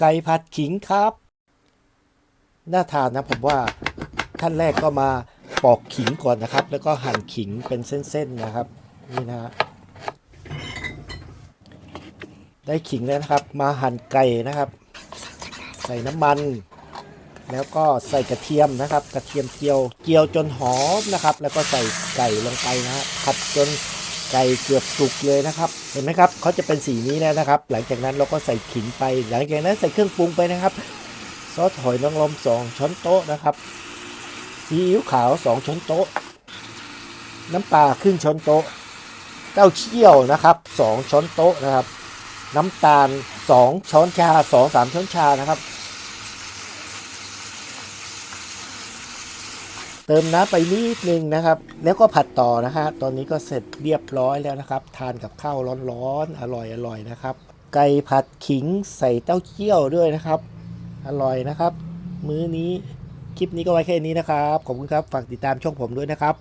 ไก่ผัดขิงครับ น่าทานนะผมว่าขั้นแรกก็มาปอกขิงก่อนนะครับ แล้วก็หั่นขิงเป็นเส้นๆนะครับ นี่นะฮะได้ขิงแล้วนะครับ มาหั่นไก่นะครับ ใส่น้ำมัน แล้วก็ใส่กระเทียมนะครับ กระเทียมเจียวเจียวจนหอมนะครับ แล้วก็ใส่ไก่ลงไปนะฮะผัดจน ไก่เกือบสุกเลยนะครับ เห็นไหมครับเขาจะเป็นสีนี้แล้วนะครับ หลังจากนั้นเราก็ใส่ขิงไป หลังจากนั้นใส่เครื่องปรุงไปนะครับ ซอสหอยนางรมสองช้อนโต๊ะนะครับซีอิ๊วขาวสองช้อนโต๊ะ น้ำปลาครึ่งช้อนโต๊ะเต้าเชี่ยวนะครับสองช้อนโต๊ะนะครับ น้ำตาลสองช้อนชาสองสามช้อนชานะครับ เติมน้ำไปนิดนึงนะครับ แล้วก็ผัดต่อนะฮะตอนนี้ก็เสร็จเรียบร้อยแล้วนะครับ ทานกับข้าวร้อนๆอร่อยอร่อยนะครับ ไก่ผัดขิงใส่เต้าเจี้ยวด้วยนะครับ อร่อยนะครับ มื้อนี้คลิปนี้ก็ไว้แค่นี้นะครับขอบคุณครับฝากติดตามช่องผมด้วยนะครับ